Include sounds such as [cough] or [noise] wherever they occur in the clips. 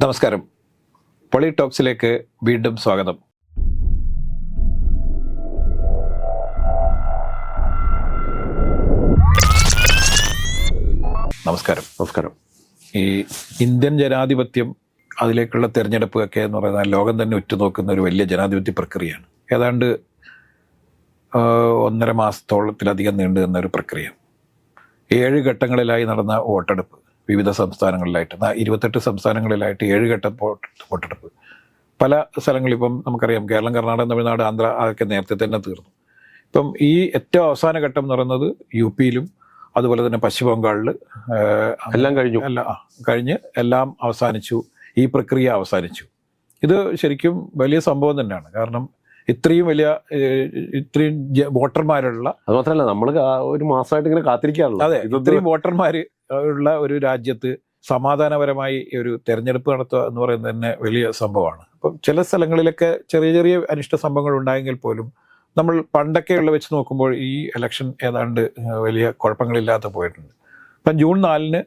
നമസ്കാരം. പൊളി ടോക്സിലേക്ക് വീണ്ടും സ്വാഗതം. നമസ്കാരം. നമസ്കാരം. ഈ ഇന്ത്യൻ ജനാധിപത്യം അതിലേക്കുള്ള തിരഞ്ഞെടുപ്പ് ഒക്കെ എന്ന് പറയുന്ന ലോകം തന്നെ ഉറ്റുനോക്കുന്ന ഒരു വലിയ ജനാധിപത്യ പ്രക്രിയയാണ്. ഏതാണ്ട് ഒന്നര മാസത്തോളത്തിലധികം നീണ്ടു നിന്ന ഒരു പ്രക്രിയ. ഏഴ് ഘട്ടങ്ങളിലായി നടന്ന വോട്ടെടുപ്പ്. വിവിധ സംസ്ഥാനങ്ങളിലായിട്ട്. ഇരുപത്തെട്ട് സംസ്ഥാനങ്ങളിലായിട്ട് ഏഴ് ഘട്ട വോട്ട് വോട്ടെടുപ്പ് പല സ്ഥലങ്ങളിൽ ഇപ്പം നമുക്കറിയാം കേരളം കർണാടക തമിഴ്നാട് ആന്ധ്ര അതൊക്കെ നേരത്തെ തന്നെ തീർന്നു. ഇപ്പം ഈ ഏറ്റവും അവസാന ഘട്ടം എന്ന് പറയുന്നത് യു പിയിലും അതുപോലെ തന്നെ പശ്ചിമ ബംഗാളിൽ എല്ലാം കഴിഞ്ഞു. അല്ല കഴിഞ്ഞ് എല്ലാം അവസാനിച്ചു. ഈ പ്രക്രിയ അവസാനിച്ചു. ഇത് ശരിക്കും വലിയ സംഭവം തന്നെയാണ്. കാരണം ഇത്രയും വലിയ ഇത്രയും വോട്ടർമാരുള്ള അത് മാത്രമല്ല നമ്മൾ ഒരു മാസമായിട്ട് ഇങ്ങനെ കാത്തിരിക്കാറുള്ളൂ. അതെ ഇത്രയും വോട്ടർമാർ ഉള്ള ഒരു രാജ്യത്ത് സമാധാനപരമായി ഒരു തെരഞ്ഞെടുപ്പ് നടത്തുക എന്ന് പറയുന്നത് തന്നെ വലിയ സംഭവമാണ്. അപ്പം ചില സ്ഥലങ്ങളിലൊക്കെ ചെറിയ ചെറിയ അനിഷ്ട സംഭവങ്ങൾ ഉണ്ടായെങ്കിൽ പോലും നമ്മൾ പണ്ടൊക്കെയുള്ള വെച്ച് നോക്കുമ്പോൾ ഈ ഇലക്ഷൻ ഏതാണ്ട് വലിയ കുഴപ്പങ്ങളില്ലാതെ പോയിട്ടുണ്ട്. ഇപ്പം ജൂൺ നാലിന്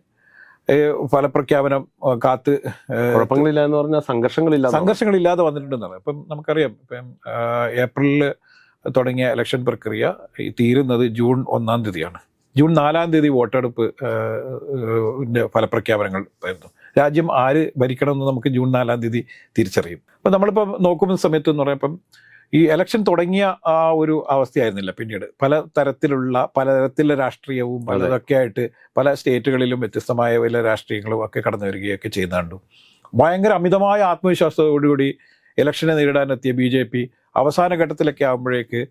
ഫലപ്രഖ്യാപനം കാത്ത് കുഴപ്പങ്ങളില്ല എന്ന് പറഞ്ഞാൽ സംഘർഷങ്ങളില്ല സംഘർഷങ്ങളില്ലാതെ വന്നിട്ടുണ്ടെന്നാണ്. ഇപ്പം നമുക്കറിയാം ഇപ്പം ഏപ്രിലിൽ തുടങ്ങിയ ഇലക്ഷൻ പ്രക്രിയ തീരുന്നത് ജൂൺ ഒന്നാം തീയതിയാണ്. ജൂൺ നാലാം തീയതി വോട്ടെടുപ്പ് ഫലപ്രഖ്യാപനങ്ങൾ വരുന്നു. രാജ്യം ആര് ഭരിക്കണമെന്ന് നമുക്ക് ജൂൺ നാലാം തീയതി തിരിച്ചറിയും. അപ്പം നമ്മളിപ്പം നോക്കുന്ന സമയത്ത് എന്ന് പറയുമ്പം ഈ ഇലക്ഷൻ തുടങ്ങിയ ആ ഒരു അവസ്ഥയായിരുന്നില്ല പിന്നീട്. പല തരത്തിലുള്ള പലതരത്തിലുള്ള രാഷ്ട്രീയവും പലതൊക്കെ ആയിട്ട് പല സ്റ്റേറ്റുകളിലും വ്യത്യസ്തമായ പല രാഷ്ട്രീയങ്ങളും ഒക്കെ കടന്നു വരികയൊക്കെ ചെയ്യുന്നുണ്ട് ഭയങ്കര അമിതമായ ആത്മവിശ്വാസത്തോടുകൂടി ഇലക്ഷനെ നേരിടാനെത്തിയ ബി ജെ പി അവസാന ഘട്ടത്തിലൊക്കെ ആകുമ്പോഴേക്ക്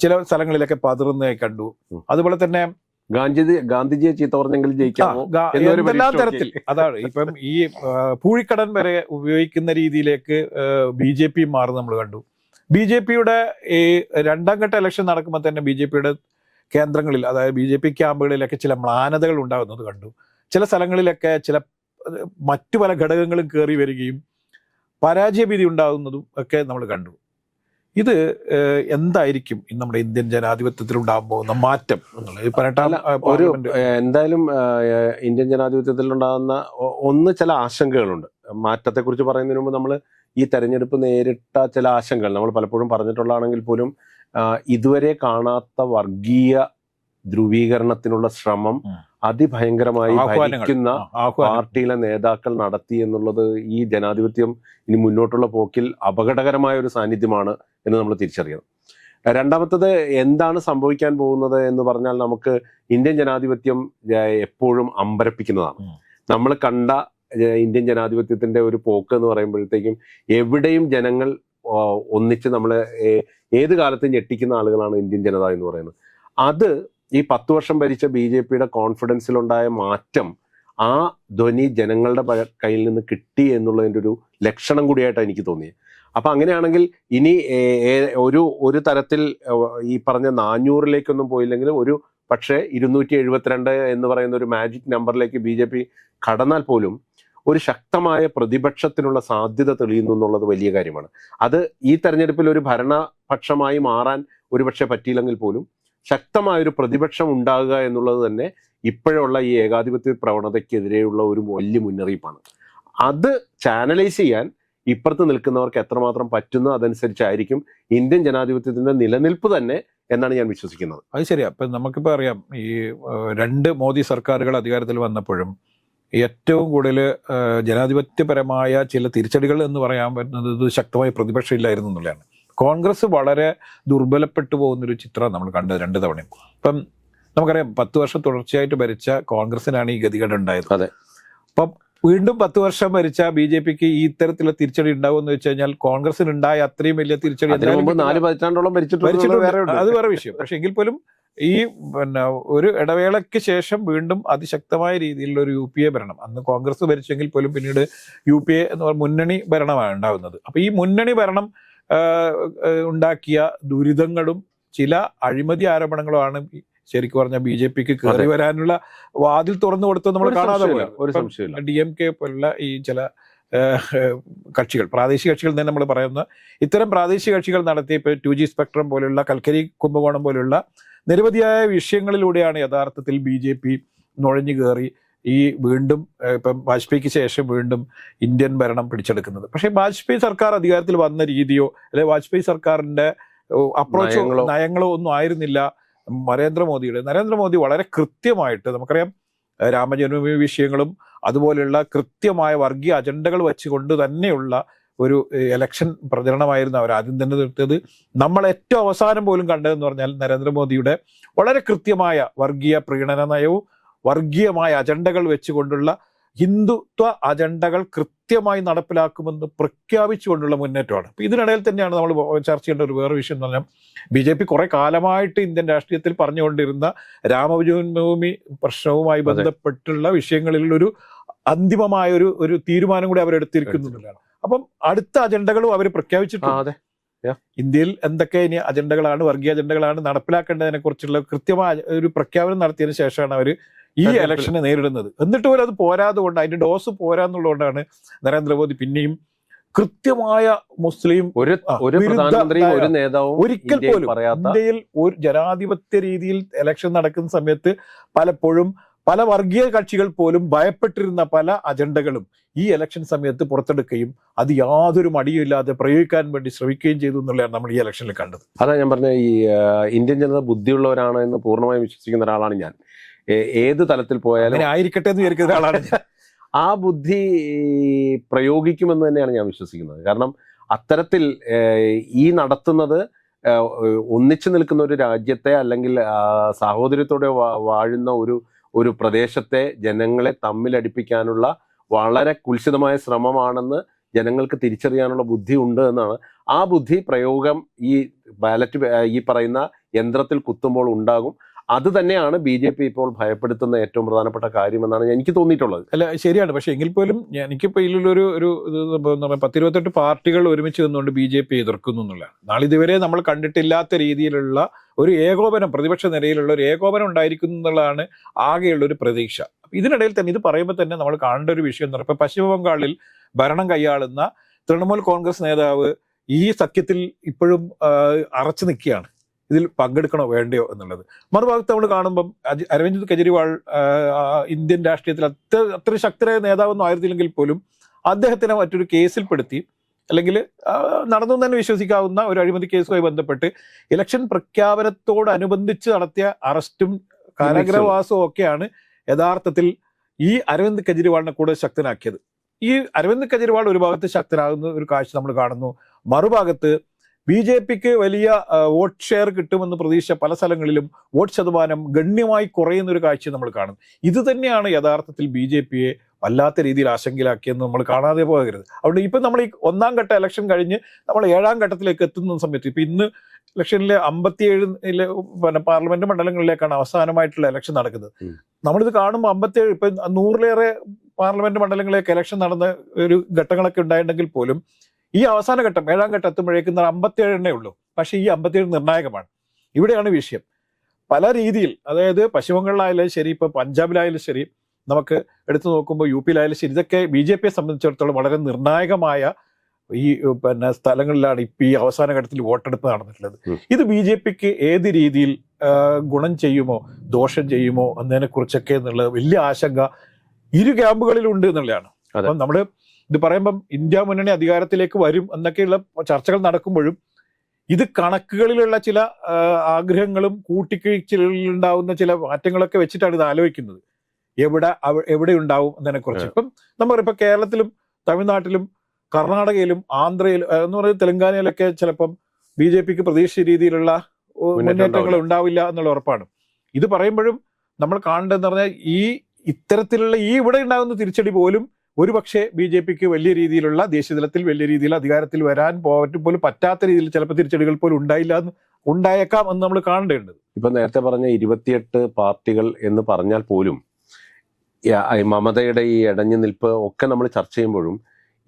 ചില സ്ഥലങ്ങളിലൊക്കെ പതിർന്നേ കണ്ടു. അതുപോലെ തന്നെ ഗാന്ധിജി ഗാന്ധിജിയെ ചീത്ത പറഞ്ഞെങ്കിൽ ജയിക്കാമോ? എല്ലാ തരത്തിൽ? അതാണ് ഇപ്പം ഈ പൂഴിക്കടൻ വരെ ഉപയോഗിക്കുന്ന രീതിയിലേക്ക് ബി ജെ പി മാറും നമ്മൾ കണ്ടു. ബി ജെ പിയുടെ ഈ രണ്ടാം ഘട്ട ഇലക്ഷൻ നടക്കുമ്പോൾ തന്നെ ബി ജെ പിയുടെ കേന്ദ്രങ്ങളിൽ അതായത് ബി ജെ പി ക്യാമ്പുകളിലൊക്കെ ചില മ്ലാനതകൾ ഉണ്ടാകുന്നത് കണ്ടു. ചില സ്ഥലങ്ങളിലൊക്കെ ചില മറ്റു പല ഘടകങ്ങളും കയറി വരികയും പരാജയ ഭീതി ഉണ്ടാകുന്നതും ഒക്കെ നമ്മൾ കണ്ടു. ഇത് എന്തായിരിക്കും ഇന്ന് നമ്മുടെ ഇന്ത്യൻ ജനാധിപത്യത്തിൽ ഉണ്ടാകാൻ പോകുന്ന മാറ്റം പതിനെട്ടാം ഒരു എന്തായാലും ഇന്ത്യൻ ജനാധിപത്യത്തിൽ ഉണ്ടാകുന്ന ഒന്ന് ചില ആശങ്കകളുണ്ട് മാറ്റത്തെക്കുറിച്ച് പറയുന്നതിന് മുമ്പ് നമ്മൾ ഈ തെരഞ്ഞെടുപ്പ് നേരിട്ട ചില ആശങ്കകൾ നമ്മൾ പലപ്പോഴും പറഞ്ഞിട്ടുള്ളതാണെങ്കിൽ പോലും ഇതുവരെ കാണാത്ത വർഗീയ ധ്രുവീകരണത്തിനുള്ള ശ്രമം. അതിഭയങ്കരമായി ഭരിക്കുന്ന പാർട്ടിയിലെ നേതാക്കൾ നടത്തി എന്നുള്ളത് ഈ ജനാധിപത്യം ഇനി മുന്നോട്ടുള്ള പോക്കിൽ അപകടകരമായ ഒരു സാന്നിധ്യമാണ് എന്ന് നമ്മൾ തിരിച്ചറിയണം. രണ്ടാമത്തത് എന്താണ് സംഭവിക്കാൻ പോകുന്നത് എന്ന് പറഞ്ഞാൽ നമുക്ക് ഇന്ത്യൻ ജനാധിപത്യം എപ്പോഴും അമ്പരപ്പിക്കുന്നതാണ്. നമ്മൾ കണ്ട ഇന്ത്യൻ ജനാധിപത്യത്തിന്റെ ഒരു പോക്ക് എന്ന് പറയുമ്പോഴത്തേക്കും എവിടെയും ജനങ്ങൾ ഒന്നിച്ച് നമ്മളെ ഏത് കാലത്തും ഞെട്ടിക്കുന്ന ആളുകളാണ് ഇന്ത്യൻ ജനത എന്ന് പറയുന്നത്. അത് ഈ പത്ത് വർഷം ഭരിച്ച ബി ജെ പിയുടെ കോൺഫിഡൻസിലുണ്ടായ മാറ്റം ആ ധ്വനി ജനങ്ങളുടെ കയ്യിൽ നിന്ന് കിട്ടി എന്നുള്ളതിന്റെ ഒരു ലക്ഷണം കൂടിയായിട്ടാണ് എനിക്ക് തോന്നിയത്. അപ്പം അങ്ങനെയാണെങ്കിൽ ഇനി ഒരു ഒരു തരത്തിൽ ഈ പറഞ്ഞ നാനൂറിലേക്കൊന്നും പോയില്ലെങ്കിലും ഒരു പക്ഷേ ഇരുന്നൂറ്റി എഴുപത്തിരണ്ട് എന്ന് പറയുന്ന ഒരു മാജിക് നമ്പറിലേക്ക് ബി ജെ പി കടന്നാൽ പോലും ഒരു ശക്തമായ പ്രതിപക്ഷത്തിനുള്ള സാധ്യത തെളിയുന്നു എന്നുള്ളത് വലിയ കാര്യമാണ്. അത് ഈ തെരഞ്ഞെടുപ്പിൽ ഒരു ഭരണപക്ഷമായി മാറാൻ ഒരുപക്ഷെ പറ്റിയില്ലെങ്കിൽ പോലും ശക്തമായ ഒരു പ്രതിപക്ഷം ഉണ്ടാകുക എന്നുള്ളത് തന്നെ ഇപ്പോഴുള്ള ഈ ഏകാധിപത്യ പ്രവണതയ്ക്കെതിരെയുള്ള ഒരു വലിയ മുന്നറിയിപ്പാണ്. അത് ചാനലൈസ് ചെയ്യാൻ ഇപ്പുറത്ത് നിൽക്കുന്നവർക്ക് എത്രമാത്രം പറ്റുന്നു അതനുസരിച്ചായിരിക്കും ഇന്ത്യൻ ജനാധിപത്യത്തിന്റെ നിലനിൽപ്പ് തന്നെ എന്നാണ് ഞാൻ വിശ്വസിക്കുന്നത്. അത് ശരിയാ. ഇപ്പം നമുക്കിപ്പോൾ അറിയാം ഈ രണ്ട് മോദി സർക്കാരുകൾ അധികാരത്തിൽ വന്നപ്പോഴും ഏറ്റവും കൂടുതൽ ജനാധിപത്യപരമായ ചില തിരിച്ചടികൾ എന്ന് പറയാൻ പറ്റുന്നത് ശക്തമായ പ്രതിപക്ഷം ഇല്ലായിരുന്നു എന്നുള്ളതാണ്. കോൺഗ്രസ് വളരെ ദുർബലപ്പെട്ടു പോകുന്നൊരു ചിത്രം നമ്മൾ കണ്ടത് രണ്ട് തവണയും ഇപ്പം നമുക്കറിയാം പത്ത് വർഷം തുടർച്ചയായിട്ട് ഭരിച്ച കോൺഗ്രസിനാണ് ഈ ഗതികേട് ഉണ്ടായത് അതെ. അപ്പം വീണ്ടും പത്ത് വർഷം ഭരിച്ച ബി ജെ പിക്ക് ഈ ഇത്തരത്തിലുള്ള തിരിച്ചടി ഉണ്ടാവുമെന്ന് വെച്ച് കഴിഞ്ഞാൽ കോൺഗ്രസിന് ഉണ്ടായ അത്രയും വലിയ തിരിച്ചടി. നാല് പതിറ്റാണ്ടോളം ഭരിച്ചിട്ടുണ്ട്. അത് വേറെ വിഷയം പക്ഷെ എങ്കിൽ പോലും ഈ പിന്നെ ഒരു ഇടവേളയ്ക്ക് ശേഷം വീണ്ടും അതിശക്തമായ രീതിയിലുള്ള ഒരു യു പി എ ഭരണം അന്ന് കോൺഗ്രസ് ഭരിച്ചെങ്കിൽ പോലും പിന്നീട് യു പി എ എന്ന് പറഞ്ഞ മുന്നണി ഭരണമാണ് ഉണ്ടാകുന്നത് അപ്പൊ ഈ മുന്നണി ഭരണം ഉണ്ടാക്കിയ ദുരിതങ്ങളും ചില അഴിമതി ആരോപണങ്ങളുമാണ് ശരിക്കും പറഞ്ഞ ബി ജെ പിക്ക് കയറി വരാനുള്ള വാതിൽ തുറന്നു കൊടുത്തത് നമ്മൾ കാണാതെ ഡി എം കെ പോലുള്ള ഈ ചില കക്ഷികൾ പ്രാദേശിക കക്ഷികൾ തന്നെ നമ്മൾ പറയുന്ന. ഇത്തരം പ്രാദേശിക കക്ഷികൾ നടത്തിയ ഇപ്പോൾ ടു ജി സ്പെക്ട്രം പോലുള്ള കൽക്കരി കുംഭകോണം പോലുള്ള നിരവധിയായ വിഷയങ്ങളിലൂടെയാണ് യഥാർത്ഥത്തിൽ ബി ജെ പി നുഴഞ്ഞു കയറി ഈ വീണ്ടും ഇപ്പം വാജ്പേയിക്ക് ശേഷം വീണ്ടും ഇന്ത്യൻ ഭരണം പിടിച്ചെടുക്കുന്നത്. പക്ഷേ വാജ്പേയി സർക്കാർ അധികാരത്തിൽ വന്ന രീതിയോ അല്ലെ വാജ്പേയി സർക്കാരിന്റെ അപ്രോച്ചോ നയങ്ങളോ. ഒന്നും ആയിരുന്നില്ല. നരേന്ദ്രമോദിയുടെ നരേന്ദ്രമോദി വളരെ കൃത്യമായിട്ട് നമുക്കറിയാം രാമജന്മഭൂമി വിഷയങ്ങളും അതുപോലെയുള്ള കൃത്യമായ വർഗീയ അജണ്ടകൾ വെച്ചുകൊണ്ട് തന്നെയുള്ള ഒരു ഇലക്ഷൻ പ്രചരണമായിരുന്നു അവർ ആദ്യം തന്നെ നിർത്തിയത്. നമ്മൾ ഏറ്റവും അവസാനം പോലും കണ്ടതെന്ന് പറഞ്ഞാൽ നരേന്ദ്രമോദിയുടെ വളരെ കൃത്യമായ വർഗീയ പ്രീണന നയവും വർഗീയമായ അജണ്ടകൾ വെച്ചുകൊണ്ടുള്ള ഹിന്ദുത്വ അജണ്ടകൾ കൃത്യമായി നടപ്പിലാക്കുമെന്ന് പ്രഖ്യാപിച്ചുകൊണ്ടുള്ള മുന്നേറ്റമാണ്. അപ്പൊ ഇതിനിടയിൽ തന്നെയാണ് നമ്മൾ ചർച്ച ചെയ്യേണ്ട ഒരു വേറെ വിഷയം എന്ന് പറഞ്ഞാൽ ബി ജെ പി കുറെ കാലമായിട്ട് ഇന്ത്യൻ രാഷ്ട്രീയത്തിൽ പറഞ്ഞുകൊണ്ടിരുന്ന രാമജന്മഭൂമി പ്രശ്നവുമായി ബന്ധപ്പെട്ടുള്ള വിഷയങ്ങളിൽ ഒരു അന്തിമമായ ഒരു ഒരു തീരുമാനം കൂടി അവരെടുത്തിരിക്കുന്നുള്ളതാണ് അപ്പം അടുത്ത അജണ്ടകളും അവർ പ്രഖ്യാപിച്ചിട്ടുണ്ട്. ഇന്ത്യയിൽ എന്തൊക്കെ ഇനി അജണ്ടകളാണ് വർഗീയ അജണ്ടകളാണ് നടപ്പിലാക്കേണ്ടതിനെ കുറിച്ചുള്ള കൃത്യമായ ഒരു പ്രഖ്യാപനം നടത്തിയതിനു ശേഷമാണ് അവർ ഈ. ഇലക്ഷനെ നേരിടുന്നത് എന്നിട്ട് പോലും അത് പോരാതെ കൊണ്ട് അതിന്റെ ഡോസ് പോരാന്നുള്ളതുകൊണ്ടാണ് നരേന്ദ്രമോദി പിന്നെയും കൃത്യമായ മുസ്ലിം ഒരു ഒരു പ്രധാനമന്ത്രിയും ഒരു നേതാവും ഒരിക്കൽ പോലും ഇന്ത്യയിൽ ഒരു ജനാധിപത്യ രീതിയിൽ ഇലക്ഷൻ നടക്കുന്ന സമയത്ത് പലപ്പോഴും പല വർഗീയ കക്ഷികൾ പോലും ഭയപ്പെട്ടിരുന്ന പല അജണ്ടകളും ഈ ഇലക്ഷൻ സമയത്ത് പുറത്തെടുക്കുകയും അത് യാതൊരു മടിയുമില്ലാതെ പ്രയോഗിക്കാൻ വേണ്ടി ശ്രമിക്കുകയും ചെയ്തു എന്നുള്ളതാണ് നമ്മൾ ഈ ഇലക്ഷനിൽ കണ്ടത്. അതാ ഞാൻ പറഞ്ഞ ഈ ഇന്ത്യൻ ജനത ബുദ്ധിയുള്ളവരാണ് എന്ന് പൂർണമായും വിശ്വസിക്കുന്ന ഒരാളാണ് ഞാൻ. ഏത് തലത്തിൽ പോയാലും ആയിരിക്കട്ടെ എന്ന് വിചാരിക്കുന്ന ഒരാളാണ് ഞാൻ. [laughs] ആ ബുദ്ധി പ്രയോഗിക്കുമെന്ന് തന്നെയാണ് ഞാൻ വിശ്വസിക്കുന്നത്. കാരണം അത്തരത്തിൽ ഈ നടത്തുന്നത് ഒന്നിച്ചു നിൽക്കുന്ന ഒരു രാജ്യത്തെ അല്ലെങ്കിൽ സാഹോദര്യത്തോടെ വാഴുന്ന ഒരു ഒരു പ്രദേശത്തെ ജനങ്ങളെ തമ്മിലടിപ്പിക്കാനുള്ള വളരെ കുൽസിതമായ ശ്രമമാണെന്ന് ജനങ്ങൾക്ക് തിരിച്ചറിയാനുള്ള ബുദ്ധി ഉണ്ട് എന്നാണ്. ആ ബുദ്ധി പ്രയോഗം ഈ ബാലറ്റ് ഈ പറയുന്ന യന്ത്രത്തിൽ കുത്തുമ്പോൾ ഉണ്ടാകും. അത് തന്നെയാണ് ബി ജെ പി ഇപ്പോൾ ഭയപ്പെടുത്തുന്ന ഏറ്റവും പ്രധാനപ്പെട്ട കാര്യമെന്നാണ് എനിക്ക് തോന്നിയിട്ടുള്ളത്. അല്ല ശരിയാണ്. പക്ഷേ എങ്കിൽ പോലും എനിക്കിപ്പോൾ എനിക്കിപ്പോ ഇതിലൊരു ഒരു പത്തിരുപത്തെട്ട് പാർട്ടികൾ ഒരുമിച്ച് നിന്നുകൊണ്ട് ബി ജെ പി എതിർക്കുന്നു എന്നുള്ളതാണ്. നാളെ ഇതുവരെ നമ്മൾ കണ്ടിട്ടില്ലാത്ത രീതിയിലുള്ള ഒരു ഏകോപനം പ്രതിപക്ഷ നിരയിലുള്ള ഒരു ഏകോപനം ഉണ്ടായിരിക്കുന്നു എന്നുള്ളതാണ് ആകെയുള്ള ഒരു പ്രതീക്ഷ ഇതിനിടയിൽ തന്നെ ഇത് പറയുമ്പോൾ തന്നെ നമ്മൾ കാണേണ്ട ഒരു വിഷയം എന്ന് പറയുമ്പോൾ പശ്ചിമ ബംഗാളിൽ ഭരണം കൈയാളുന്ന തൃണമൂൽ കോൺഗ്രസ് നേതാവ് ഈ സഖ്യത്തിൽ ഇപ്പോഴും അറച്ചു നിൽക്കുകയാണ്. ഇതിൽ പങ്കെടുക്കണോ വേണ്ടയോ എന്നുള്ളത്. മറുഭാഗത്ത് നമ്മൾ കാണുമ്പം അരവിന്ദ് കെജ്രിവാൾ ഇന്ത്യൻ രാഷ്ട്രീയത്തിൽ അത്ര അത്ര ശക്തരായ നേതാവൊന്നും ആയിരുന്നില്ലെങ്കിൽ പോലും അദ്ദേഹത്തിനെ മറ്റൊരു കേസിൽപ്പെടുത്തി അല്ലെങ്കിൽ നടന്നു തന്നെ വിശ്വസിക്കാവുന്ന ഒരു അഴിമതി കേസുമായി ബന്ധപ്പെട്ട് ഇലക്ഷൻ പ്രഖ്യാപനത്തോടനുബന്ധിച്ച് നടത്തിയ അറസ്റ്റും കാരാഗ്രഹവാസവും ഒക്കെയാണ് യഥാർത്ഥത്തിൽ ഈ അരവിന്ദ് കെജ്രിവാളിനെ കൂടുതൽ ശക്തനാക്കിയത്. ഈ അരവിന്ദ് കെജ്രിവാൾ ഒരു ഭാഗത്ത് ശക്തനാകുന്ന ഒരു കാഴ്ച നമ്മൾ കാണുന്നു. മറുഭാഗത്ത് ബി ജെ പിക്ക് വലിയ വോട്ട് ഷെയർ കിട്ടുമെന്ന് പ്രതീക്ഷ പല സ്ഥലങ്ങളിലും വോട്ട് ശതമാനം ഗണ്യമായി കുറയുന്ന ഒരു കാഴ്ച നമ്മൾ കാണും. ഇത് തന്നെയാണ് യഥാർത്ഥത്തിൽ ബി ജെ പിയെ വല്ലാത്ത രീതിയിൽ ആശങ്കയിലാക്കിയെന്ന് നമ്മൾ കാണാതെ പോകരുത്. അതുകൊണ്ട് ഇപ്പം നമ്മൾ ഈ ഒന്നാം ഘട്ട ഇലക്ഷൻ കഴിഞ്ഞ് നമ്മൾ ഏഴാം ഘട്ടത്തിലേക്ക് എത്തുന്ന സമയത്ത് ഇപ്പം ഇന്ന് ഇലക്ഷനിലെ അമ്പത്തിയേഴിലെ പിന്നെ പാർലമെന്റ് മണ്ഡലങ്ങളിലേക്കാണ് അവസാനമായിട്ടുള്ള ഇലക്ഷൻ നടക്കുന്നത്. നമ്മളിത് കാണുമ്പോൾ അമ്പത്തിയേഴ് ഇപ്പം നൂറിലേറെ പാർലമെന്റ് മണ്ഡലങ്ങളിലേക്ക് ഇലക്ഷൻ നടന്ന ഒരു ഘട്ടങ്ങളൊക്കെ ഉണ്ടായിട്ടുണ്ടെങ്കിൽ പോലും ഈ അവസാന ഘട്ടം ഏഴാം ഘട്ടം എത്തുമ്പോഴേക്കും അമ്പത്തിയേഴ് എണ്ണേ ഉള്ളൂ. പക്ഷേ ഈ അമ്പത്തിയേഴ് നിർണായകമാണ്. ഇവിടെയാണ് വിഷയം. പല രീതിയിൽ അതായത് പശ്ചിമബംഗാളിലായാലും ശരി ഇപ്പൊ പഞ്ചാബിലായാലും ശരി നമുക്ക് എടുത്തു നോക്കുമ്പോൾ യു പിയിലായാലും ശരി ഇതൊക്കെ ബി ജെ പിയെ സംബന്ധിച്ചിടത്തോളം വളരെ നിർണായകമായ ഈ പിന്നെ സ്ഥലങ്ങളിലാണ് ഇപ്പം ഈ അവസാന ഘട്ടത്തിൽ വോട്ടെടുപ്പ് നടന്നിട്ടുള്ളത്. ഇത് ബി ജെ പിക്ക് ഏത് രീതിയിൽ ഗുണം ചെയ്യുമോ ദോഷം ചെയ്യുമോ എന്നതിനെ കുറിച്ചൊക്കെ എന്നുള്ളത് വലിയ ആശങ്ക ഇരു ക്യാമ്പുകളിലുണ്ട് എന്നുള്ളതാണ്. അപ്പം നമ്മൾ ഇത് പറയുമ്പം ഇന്ത്യ മുന്നണി അധികാരത്തിലേക്ക് വരും എന്നൊക്കെയുള്ള ചർച്ചകൾ നടക്കുമ്പോഴും ഇത് കണക്കുകളിലുള്ള ചില ആഗ്രഹങ്ങളും കൂട്ടിക്കിഴിച്ചിലുണ്ടാവുന്ന ചില മാറ്റങ്ങളൊക്കെ വെച്ചിട്ടാണ് ഇത് ആലോചിക്കുന്നത്. എവിടെ എവിടെ ഉണ്ടാവും എന്നതിനെ കുറിച്ച് ഇപ്പം നമ്മൾ ഇപ്പൊ കേരളത്തിലും തമിഴ്നാട്ടിലും കർണാടകയിലും ആന്ധ്രയിലും എന്ന് പറയുന്നത് തെലങ്കാനയിലൊക്കെ ചിലപ്പം ബി ജെ പിക്ക് പ്രതീക്ഷിച്ച രീതിയിലുള്ള മുന്നേറ്റങ്ങൾ ഉണ്ടാവില്ല എന്നുള്ള ഉറപ്പാണ്. ഇത് പറയുമ്പോഴും നമ്മൾ കാണേണ്ടതെന്ന് പറഞ്ഞാൽ ഈ ഇത്തരത്തിലുള്ള ഈ ഇവിടെ ഉണ്ടാകുന്ന തിരിച്ചടി പോലും ഒരുപക്ഷെ ബി ജെ പിക്ക് വലിയ രീതിയിലുള്ള ദേശീയതലത്തിൽ വലിയ രീതിയിൽ അധികാരത്തിൽ വരാൻ പോകാൻ പോലും പറ്റാത്ത രീതിയിൽ ചിലപ്പോൾ തിരിച്ചടികൾ പോലും ഉണ്ടായില്ല എന്ന് ഉണ്ടായേക്കാം എന്ന് നമ്മൾ കാണേണ്ടതുണ്ട്. ഇപ്പൊ നേരത്തെ പറഞ്ഞ ഇരുപത്തിയെട്ട് പാർട്ടികൾ എന്ന് പറഞ്ഞാൽ പോലും മമതയുടെ ഈ ഇടഞ്ഞു നിൽപ്പ് ഒക്കെ നമ്മൾ ചർച്ച ചെയ്യുമ്പോഴും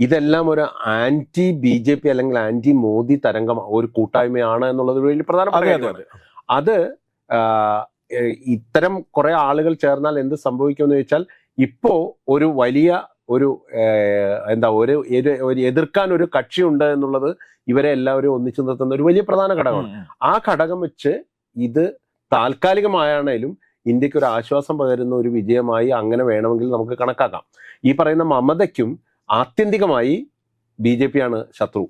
ഇതെല്ലാം ഒരു ആന്റി ബി ജെ പി അല്ലെങ്കിൽ ആന്റി മോദി തരംഗം ഒരു കൂട്ടായ്മയാണ് എന്നുള്ളത് വേണ്ടി വലിയ പ്രധാനപ്പെട്ട അത് ഇത്തരം കുറെ ആളുകൾ ചേർന്നാൽ എന്ത് സംഭവിക്കുമെന്ന് ചോദിച്ചാൽ ഇപ്പോ ഒരു വലിയ ഒരു എന്താ ഒരു ഒരു- എതിർക്കാൻ ഒരു കക്ഷിയുണ്ട് എന്നുള്ളത് ഇവരെ എല്ലാവരും ഒന്നിച്ചു നിർത്തുന്ന ഒരു വലിയ പ്രധാന ഘടകമാണ്. ആ ഘടകം വെച്ച് ഇത് താൽക്കാലികമായാണേലും ഇന്ത്യയ്ക്ക് ഒരു ആശ്വാസം പകരുന്ന ഒരു വിജയമായി അങ്ങനെ വേണമെങ്കിൽ നമുക്ക് കണക്കാക്കാം. ഈ പറയുന്ന മമതയ്ക്കും ആത്യന്തികമായി ബി ജെ പിയാണ് ആണ് ശത്രു.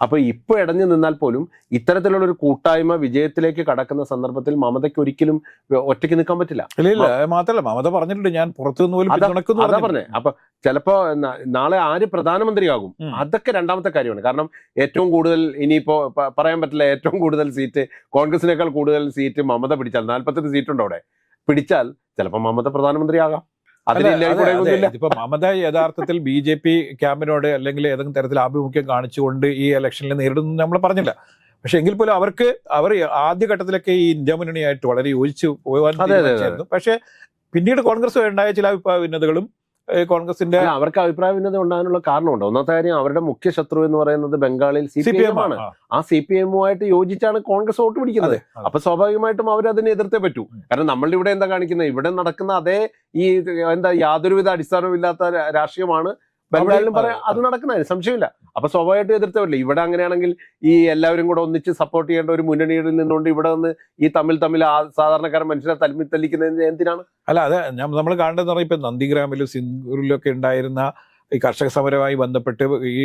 ഉം. ഇപ്പോൾ ഇപ്പൊ ഇടഞ്ഞു നിന്നാൽ പോലും ഇത്തരത്തിലുള്ള ഒരു കൂട്ടായ്മ വിജയത്തിലേക്ക് കടക്കുന്ന സന്ദർഭത്തിൽ മമതയ്ക്ക് ഒരിക്കലും ഒറ്റയ്ക്ക് നിൽക്കാൻ പറ്റില്ല. ഇല്ല മാത്രല്ല മമത പറഞ്ഞിട്ടുണ്ട് ഞാൻ പുറത്തു നിന്ന് പോലും അതാ- പറഞ്ഞത്. പറഞ്ഞേ അപ്പൊ ചിലപ്പോ നാളെ ആര് പ്രധാനമന്ത്രിയാകും. അതൊക്കെ രണ്ടാമത്തെ കാര്യമാണ്. കാരണം ഏറ്റവും കൂടുതൽ ഇനിയിപ്പോ പറയാൻ പറ്റില്ല ഏറ്റവും കൂടുതൽ സീറ്റ് കോൺഗ്രസിനേക്കാൾ കൂടുതൽ സീറ്റ് മമത പിടിച്ചാൽ നാൽപ്പത്തെട്ട് സീറ്റ് ഉണ്ടോ അവിടെ പിടിച്ചാൽ ചിലപ്പോൾ മമത പ്രധാനമന്ത്രിയാകാം. അതെ. മമത യഥാർത്ഥത്തിൽ ബി ജെ പി ക്യാമ്പിനോട് അല്ലെങ്കിൽ ഏതെങ്കിലും തരത്തിൽ ആഭിമുഖ്യം കാണിച്ചുകൊണ്ട് ഈ ഇലക്ഷനിൽ നേരിടുന്നു നമ്മൾ പറഞ്ഞില്ല. പക്ഷെ എങ്കിൽ പോലും അവർക്ക് അവർ ആദ്യഘട്ടത്തിലൊക്കെ ഈ ഇന്ത്യ മുന്നണിയായിട്ട് വളരെ യോജിച്ച് പോകാൻ പക്ഷേ പിന്നീട് കോൺഗ്രസ് ഉണ്ടായ ചില അഭിപ്രായ ഭിന്നതകളും കോൺഗ്രസിന്റെ അവർക്ക് അഭിപ്രായ ഭിന്നത ഉണ്ടാകാനുള്ള കാരണമുണ്ട്? ഒന്നാമത്തെ കാര്യം അവരുടെ മുഖ്യ ശത്രു എന്ന് പറയുന്നത് ബംഗാളിൽ സി പി എം ആണ് ആ. സി പി എമ്മുമായിട്ട് യോജിച്ചാണ് കോൺഗ്രസ് വോട്ട് പിടിക്കുന്നത്. അപ്പൊ സ്വാഭാവികമായിട്ടും അവർ അതിനെ എതിർത്തേ പറ്റൂ. കാരണം നമ്മൾ ഇവിടെ എന്താ കാണിക്കുന്നത്? ഇവിടെ നടക്കുന്ന അതേ ഈ എന്താ യാതൊരുവിധ അടിസ്ഥാനമില്ലാത്ത രാഷ്ട്രീയമാണ് ബംഗാളിലും പറയാം അത് നടക്കുന്നതിന് സംശയമില്ല. അപ്പൊ സ്വാഭാവികമായിട്ട് എതിർത്തവരില്ല? ഇവിടെ അങ്ങനെയാണെങ്കിൽ ഈ എല്ലാവരും കൂടെ ഒന്നിച്ച് സപ്പോർട്ട് ചെയ്യേണ്ട ഒരു മുന്നണിയിൽ നിന്നുകൊണ്ട് ഇവിടെ നിന്ന് ഈ തമ്മിൽ തമ്മിൽ ആ സാധാരണക്കാരൻ മനുഷ്യരെ തമ്മിൽ തല്ലിക്കുന്നത് എന്തിനാണ്? അല്ല അത് നമ്മൾ കാണേണ്ടതെന്ന് പറഞ്ഞാൽ ഇപ്പൊ നന്ദിഗ്രാമിലും സിംഗൂരിലൊക്കെ ഉണ്ടായിരുന്ന ഈ കർഷക സമരവുമായി ബന്ധപ്പെട്ട് ഈ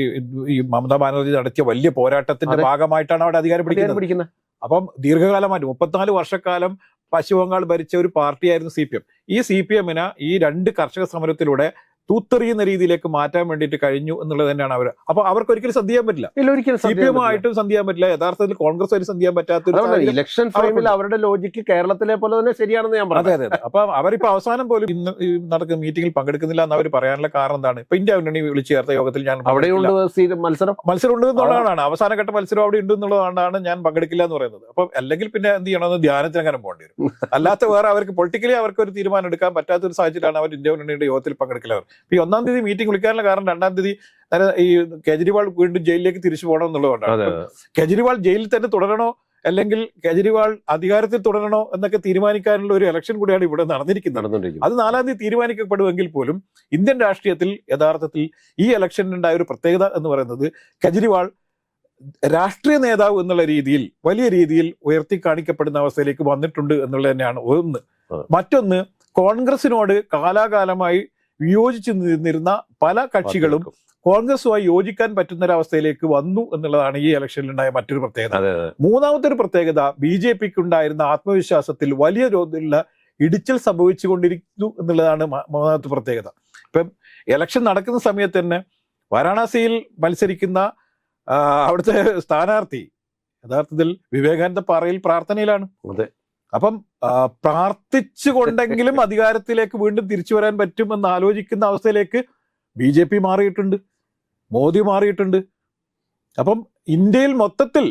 ഈ മമതാ ബാനർജി നടത്തിയ വലിയ പോരാട്ടത്തിന്റെ ഭാഗമായിട്ടാണ് അവിടെ അധികാരം പിടിക്കാൻ പിടിക്കുന്നത്. അപ്പം ദീർഘകാലമായിട്ട് മുപ്പത്തിനാല് വർഷക്കാലം പശ്ചിമ ബംഗാൾ ഭരിച്ച ഒരു പാർട്ടിയായിരുന്നു സി പി എം. ഈ സി പി എമ്മിന് ഈ രണ്ട് കർഷക സമരത്തിലൂടെ തൂത്തെറിയുന്ന രീതിയിലേക്ക് മാറ്റാൻ വേണ്ടിയിട്ട് കഴിഞ്ഞു എന്നുള്ളത് തന്നെയാണ് അവർ അപ്പൊ അവർക്ക് ഒരിക്കലും സന്ധി ചെയ്യാൻ പറ്റില്ല ഒരിക്കലും സി പി എം ആയിട്ടും സന്ധി ചെയ്യാൻ പറ്റില്ല. യഥാർത്ഥത്തിൽ കോൺഗ്രസ് വരെ സന്ധി ചെയ്യാൻ പറ്റാത്ത ഇലക്ഷൻ ഫ്രെയിമിൽ അവരുടെ ലോജിക്ക് കേരളത്തിലെ പോലെ തന്നെ ശരിയാണെന്ന് ഞാൻ പറഞ്ഞു അതെ അതെ. അപ്പൊ അവരിപ്പോ അവസാനം പോലും ഇന്ന് നടക്കുന്ന മീറ്റിംഗിൽ പങ്കെടുക്കുന്നില്ല എന്ന് അവർ പറയാനുള്ള കാരണം എന്താണ്? ഇപ്പൊ ഇന്ത്യ മുന്നണി വിളിച്ചു ചേർത്ത യോഗത്തിൽ ഞാൻ അവിടെയുണ്ട് ഉണ്ട് മത്സരം? മത്സരം ഉണ്ട് എന്നുള്ളതാണ്. അവസാനഘട്ട മത്സരം അവിടെ ഉണ്ട് എന്നുള്ളതാണ് ഞാൻ പങ്കെടുക്കില്ല എന്ന് പറയുന്നത്. അപ്പൊ അല്ലെങ്കിൽ പിന്നെ എന്ത് ചെയ്യണമെന്ന് ധ്യാനത്തിന് അങ്ങനെ പോകേണ്ടി വരും. അല്ലാത്ത വേറെ അവർക്ക് പൊളിറ്റിക്കലി അവർക്ക് ഒരു തീരുമാനം എടുക്കാൻ പറ്റാത്ത ഒരു സാഹചര്യമാണ് അവർ ഇന്ത്യ മുന്നണിയുടെ യോഗത്തിൽ പങ്കെടുക്കില്ല അവർ ഈ ഒന്നാം തീയതി മീറ്റിംഗ് വിളിക്കാനുള്ള കാരണം രണ്ടാം തീയതി ഈ കേജ്രിവാൾ വീണ്ടും ജയിലിലേക്ക് തിരിച്ചു പോകണം എന്നുള്ളതുകൊണ്ടാണ്. കേജ്രിവാൾ ജയിലിൽ തന്നെ തുടരണോ? അല്ലെങ്കിൽ കേജ്രിവാൾ അധികാരത്തിൽ തുടരണോ? എന്നൊക്കെ തീരുമാനിക്കാനുള്ള ഒരു ഇലക്ഷൻ കൂടിയാണ് ഇവിടെ നടന്നിരിക്കുന്നത്. അത് നാലാം തീയതി തീരുമാനിക്കപ്പെടുമെങ്കിൽ പോലും ഇന്ത്യൻ രാഷ്ട്രീയത്തിൽ യഥാർത്ഥത്തിൽ ഈ ഇലക്ഷനുണ്ടായ ഒരു പ്രത്യേകത എന്ന് പറയുന്നത് കേജ്രിവാൾ രാഷ്ട്രീയ നേതാവ് എന്നുള്ള രീതിയിൽ വലിയ രീതിയിൽ ഉയർത്തി കാണിക്കപ്പെടുന്ന അവസ്ഥയിലേക്ക് വന്നിട്ടുണ്ട് എന്നുള്ളത് തന്നെയാണ് ഒന്ന്. മറ്റൊന്ന് കോൺഗ്രസിനോട് കാലാകാലമായി വിയോജിച്ച് നിന്നിരുന്ന പല കക്ഷികളും കോൺഗ്രസുമായി യോജിക്കാൻ പറ്റുന്ന ഒരവസ്ഥയിലേക്ക് വന്നു എന്നുള്ളതാണ് ഈ ഇലക്ഷനിൽ ഉണ്ടായ മറ്റൊരു പ്രത്യേകത. മൂന്നാമത്തെ ഒരു പ്രത്യേകത ബി ജെ പിക്ക് ഉണ്ടായിരുന്ന ആത്മവിശ്വാസത്തിൽ വലിയ തോതിലുള്ള ഇടിച്ചിൽ സംഭവിച്ചുകൊണ്ടിരിക്കുന്നു എന്നുള്ളതാണ് മൂന്നാമത്തെ പ്രത്യേകത. ഇപ്പം ഇലക്ഷൻ നടക്കുന്ന സമയത്ത് തന്നെ വാരാണസിയിൽ മത്സരിക്കുന്ന അവിടുത്തെ സ്ഥാനാർത്ഥി യഥാർത്ഥത്തിൽ വിവേകാനന്ദ പാറയിൽ പ്രാർത്ഥനയിലാണ്. അതെ. അപ്പം പ്രാർത്ഥിച്ചു പ്രാർത്ഥിച്ചുകൊണ്ടെങ്കിലും [laughs] അധികാരത്തിലേക്ക് വീണ്ടും തിരിച്ചു വരാൻ പറ്റുമെന്ന് ആലോചിക്കുന്ന അവസ്ഥയിലേക്ക് ബി ജെ പി മാറിയിട്ടുണ്ട്. മോദി മാറിയിട്ടുണ്ട്. അപ്പം ഇന്ത്യയിൽ മൊത്തത്തിൽ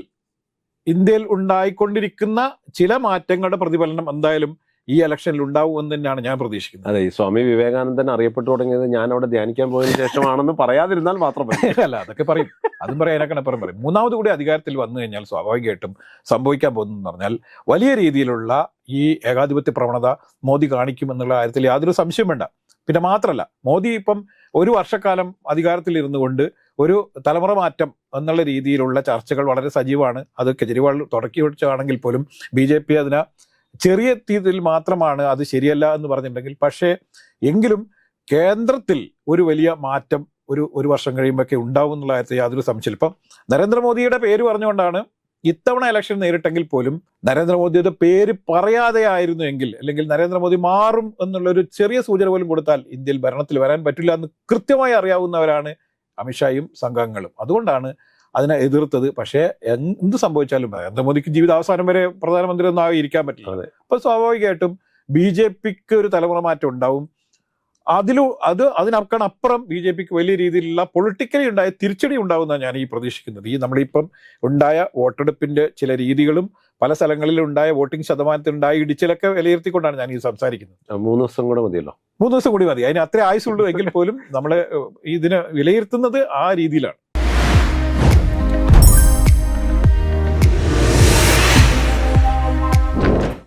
ഇന്ത്യയിൽ ഉണ്ടായിക്കൊണ്ടിരിക്കുന്ന ചില മാറ്റങ്ങളുടെ പ്രതിഫലനം എന്തായാലും ഈ ഇലക്ഷനിൽ ഉണ്ടാവും എന്ന് തന്നെയാണ് ഞാൻ പ്രതീക്ഷിക്കുന്നത്. അതെ സ്വാമി വിവേകാനന്ദൻ അറിയപ്പെട്ടു തുടങ്ങിയത് ഞാൻ അവിടെ ധ്യാനിക്കാൻ പോയതിനു ശേഷമാണെന്ന് പറയാതിരുന്നാൽ മാത്രം മതി. [laughs] അല്ല അതൊക്കെ പറയും. അതും പറയാനൊക്കെ അതിനൊക്കെ പറയും മൂന്നാമത് കൂടി അധികാരത്തിൽ വന്നു കഴിഞ്ഞാൽ സ്വാഭാവികമായിട്ടും സംഭവിക്കാൻ പോകുന്നതെന്ന് പറഞ്ഞാൽ വലിയ രീതിയിലുള്ള ഈ ഏകാധിപത്യ പ്രവണത മോദി കാണിക്കുമെന്നുള്ള കാര്യത്തിൽ യാതൊരു സംശയം വേണ്ട. പിന്നെ മാത്രമല്ല മോദി ഇപ്പം ഒരു വർഷക്കാലം അധികാരത്തിൽ ഇരുന്നു കൊണ്ട് ഒരു തലമുറ മാറ്റം എന്നുള്ള രീതിയിലുള്ള ചർച്ചകൾ വളരെ സജീവമാണ്. അത് കെജ്രിവാൾ തുടക്കി വെച്ചാണെങ്കിൽ പോലും ബി ജെ പി അതിനെ ചെറിയ രീതിയിൽ മാത്രമാണ് അത് ശരിയല്ല എന്ന് പറഞ്ഞിട്ടുണ്ടെങ്കിൽ പക്ഷേ എങ്കിലും കേന്ദ്രത്തിൽ ഒരു വലിയ മാറ്റം ഒരു ഒരു വർഷം കഴിയുമ്പോഴൊക്കെ ഉണ്ടാവും എന്നുള്ള കാര്യത്തിൽ യാതൊരു സംശയം ഇപ്പം നരേന്ദ്രമോദിയുടെ പേര് പറഞ്ഞുകൊണ്ടാണ് ഇത്തവണ ഇലക്ഷൻ നേരിട്ടെങ്കിൽ പോലും നരേന്ദ്രമോദിയുടെ പേര് പറയാതെ ആയിരുന്നു എങ്കിൽ അല്ലെങ്കിൽ നരേന്ദ്രമോദി മാറും എന്നുള്ളൊരു ചെറിയ സൂചന പോലും കൊടുത്താൽ ഇന്ത്യയിൽ ഭരണത്തിൽ വരാൻ പറ്റില്ല എന്ന് കൃത്യമായി അറിയാവുന്നവരാണ് അമിത്ഷായും സംഘങ്ങളും. അതുകൊണ്ടാണ് അതിനെ എതിർത്തത്. പക്ഷേ എന്ത് സംഭവിച്ചാലും നരേന്ദ്രമോദിക്ക് ജീവിതാവസാനം വരെ പ്രധാനമന്ത്രി ഒന്നും ഇരിക്കാൻ പറ്റില്ല. അപ്പൊ സ്വാഭാവികമായിട്ടും ബി ജെ പിക്ക് ഒരു തലമുറ മാറ്റം ഉണ്ടാവും. അതിലു അത് അതിനപ്പുറം ബി ജെ പിക്ക് വലിയ രീതിയിലുള്ള പൊളിറ്റിക്കലി ഉണ്ടായ തിരിച്ചടി ഉണ്ടാവുന്നതാണ് ഞാൻ ഈ പ്രതീക്ഷിക്കുന്നത്. ഈ നമ്മളിപ്പം ഉണ്ടായ വോട്ടെടുപ്പിന്റെ ചില രീതികളും പല സ്ഥലങ്ങളിലും ഉണ്ടായ വോട്ടിംഗ് ശതമാനത്തിൽ ഉണ്ടായ ഇടിച്ചിലൊക്കെ വിലയിരുത്തിക്കൊണ്ടാണ് ഞാൻ ഈ സംസാരിക്കുന്നത്. മൂന്ന് ദിവസം കൂടെ മതിയല്ലോ. മൂന്ന് ദിവസം കൂടി മതി. അതിന് അത്ര ആയുസുള്ളൂ എങ്കിൽ പോലും നമ്മൾ ഇതിനെ വിലയിരുത്തുന്നത് ആ രീതിയിലാണ്.